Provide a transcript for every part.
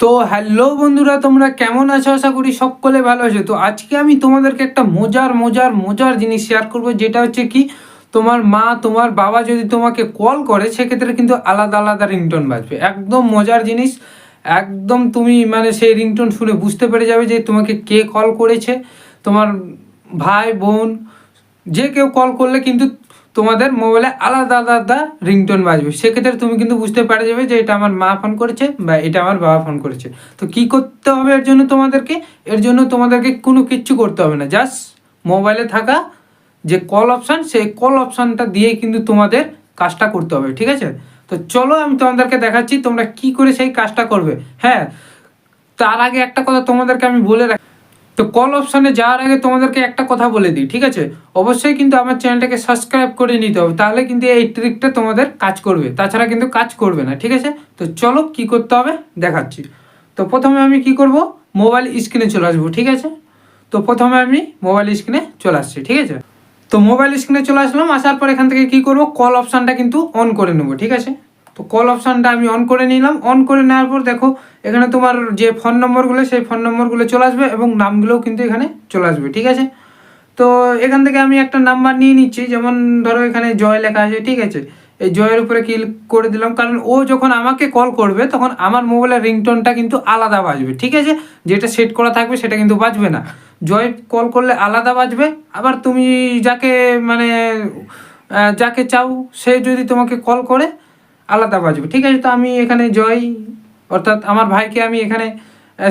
তো হ্যালো বন্ধুরা, তোমরা কেমন আছো? আশা করি সকলে ভালো আছো। তো আজকে আমি তোমাদেরকে একটা মজার মজার মজার জিনিস শেয়ার করব, যেটা হচ্ছে কি, তোমার মা, তোমার বাবা যদি তোমাকে কল করে, সেক্ষেত্রে কিন্তু আলাদা আলাদা রিংটোন বাজবে। একদম মজার জিনিস। একদম তুমি মানে সেই রিংটোন শুনে বুঝতে পেরে যাবে যে তোমাকে কে কল করেছে। তোমার ভাই, বোন, যে কেউ কল করলে কিন্তু তোমাদের মোবাইলে আলাদা আলাদা রিংটোন বাজবে। সেক্ষেত্রে তুমি কিন্তু বুঝতে পারে যাবে যে এটা আমার মা ফোন করেছে বা এটা আমার বাবা ফোন করেছে। তো কি করতে হবে এর জন্য তোমাদেরকে? এর জন্য তোমাদেরকে কোনো কিচ্ছু করতে হবে না। জাস্ট মোবাইলে থাকা যে কল অপশান সেই কল অপশানটা দিয়ে কিন্তু তোমাদের কাজটা করতে হবে, ঠিক আছে? তো চলো আমি তোমাদেরকে দেখাচ্ছি তোমরা কি করে সেই কাজটা করবে। হ্যাঁ তার আগে একটা কথা তোমাদেরকে আমি বলে রাখি। তো কল অপশানে যাওয়ার আগে তোমাদেরকে একটা কথা বলে দিই, ঠিক আছে? অবশ্যই কিন্তু আমার চ্যানেলটাকে সাবস্ক্রাইব করে নিতে হবে, তাহলে কিন্তু এই ট্রিকটা তোমাদের কাজ করবে, তাছাড়া কিন্তু কাজ করবে না, ঠিক আছে? তো চলো কি করতে হবে? দেখাচ্ছি। তো প্রথমে আমি কি করব? মোবাইল স্ক্রিনে চলে আসব, ঠিক আছে? তো প্রথমে আমি মোবাইল স্ক্রিনে চলে আসছি, ঠিক আছে? তো মোবাইল স্ক্রিনে চলে আসলাম, আসার পর এখান থেকে কি করব? কল অপশানটা কিন্তু অন করে নেব, ঠিক আছে? তো কল অপশানটা আমি অন করে নিলাম। অন করে নেওয়ার পর দেখো, এখানে তোমার যে ফোন নম্বরগুলো সেই ফোন নম্বরগুলো চলে আসবে এবং নামগুলোও কিন্তু এখানে চলে আসবে, ঠিক আছে? তো এখান থেকে আমি একটা নাম্বার নিয়ে নিচ্ছি, যেমন ধরো এখানে জয় লেখা আছে, ঠিক আছে? এই জয়ের উপরে ক্লিক করে দিলাম, কারণ ও যখন আমাকে কল করবে, তখন আমার মোবাইলের রিংটোনটা কিন্তু আলাদা বাজবে, ঠিক আছে? যেটা সেট করা থাকবে, সেটা কিন্তু বাজবে না। জয় কল করলে আলাদা বাজবে, আবার তুমি যাকে মানে যাকে চাও, সে যদি তোমাকে কল করে আলাদা বাজবে ঠিক আছে, তো আমি এখানে জয়, অর্থাৎ আমার ভাইকে আমি এখানে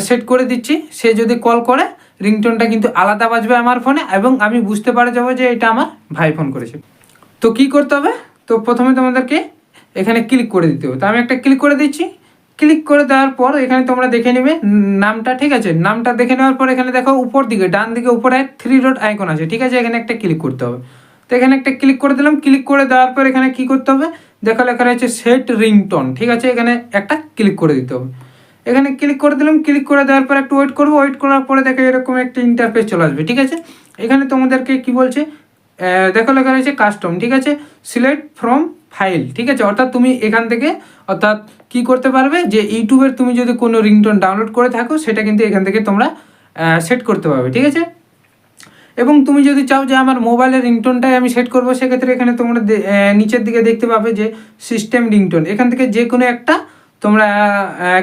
সেট করে দিচ্ছি। সে যদি কল করে রিংটোনটা কিন্তু আলাদা বাজবে আমার ফোনে এবং আমি বুঝতে পারে যাব যে এটা আমার ভাই ফোন করেছে। তো কি করতে হবে? তো প্রথমে তোমাদেরকে এখানে ক্লিক করে দিতে হবে। তো আমি একটা ক্লিক করে দিচ্ছি। ক্লিক করে দেওয়ার পর এখানে তোমরা দেখে নেবে নামটা, ঠিক আছে? নামটা দেখে নেওয়ার পর এখানে দেখো উপর দিকে, ডান দিকে উপরে থ্রি ডট আইকন আছে। ঠিক আছে, এখানে একটা ক্লিক করতে হবে। তো এখানে একটা ক্লিক করে দিলাম। ক্লিক করে দেওয়ার পর এখানে কি করতে হবে? দেখো লেখা রয়েছে সেট রিংটোন ঠিক আছে? এখানে একটা ক্লিক করে দিতে হবে। এখানে ক্লিক করে দিলাম ক্লিক করে দেওয়ার পর একটু ওয়েট করব। ওয়েট করার পরে দেখো এরকম একটা ইন্টারফেস চলে আসবে, ঠিক আছে? এখানে তোমাদেরকে কি বলছে? দেখো লেখা রয়েছে কাস্টম ঠিক আছে? সিলেক্ট ফ্রম ফাইল ঠিক আছে? অর্থাৎ তুমি এখান থেকে, অর্থাৎ কি করতে পারবে? যে ইউটিউবের তুমি যদি কোনো রিংটোন ডাউনলোড করে থাকো, সেটা কিন্তু এখান থেকে তোমরা সেট করতে পারবে, ঠিক আছে? এবং তুমি যদি চাও যে আমার মোবাইলের রিংটোনটাই আমি সেট করব, সেক্ষেত্রে এখানে তোমরা নিচের দিকে দেখতে পাবে যে সিস্টেম রিংটোন এখান থেকে যে কোনো একটা তোমরা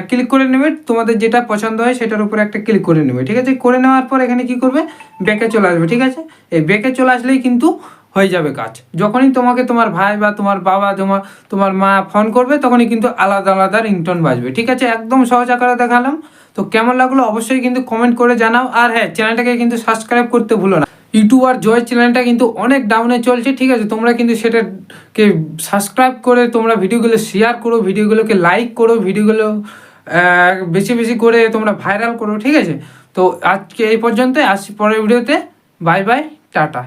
ক্লিক করে নেবে, তোমাদের যেটা পছন্দ হয় সেটার উপরে একটা ক্লিক করে নেবে, ঠিক আছে? করে নেওয়ার পর এখানে কি করবে? ব্যাকে চলে আসবে, ঠিক আছে? এই ব্যাকে চলে আসলেই কিন্তু হয়ে যাবে কাজ। যখনই তোমাকে তোমার ভাই বা তোমার বাবা, তোমার তোমার মা ফোন করবে, তখনই কিন্তু আলাদা আলাদা রিংটোন বাজবে, ঠিক আছে? একদম সহজ আকারে দেখালাম। তো কেমন লাগল অবশ্যই কিন্তু কমেন্ট করে জানাও। আর হ্যাঁ চ্যানেলটাকে কিন্তু সাবস্ক্রাইব করতে ভুলো না। ইউটিউব আর জয় চ্যানেলটা কিন্তু অনেক ডাউনে চলছে, ঠিক আছে? তোমরা কিন্তু সেটাকে সাবস্ক্রাইব করে তোমরা ভিডিওগুলো শেয়ার করো, ভিডিওগুলোকে লাইক করো, ভিডিওগুলো বেশি বেশি করে তোমরা ভাইরাল করো, ঠিক আছে? তো আজকে এই পর্যন্ত আসছি পরের ভিডিওতে বাই বাই টাটা।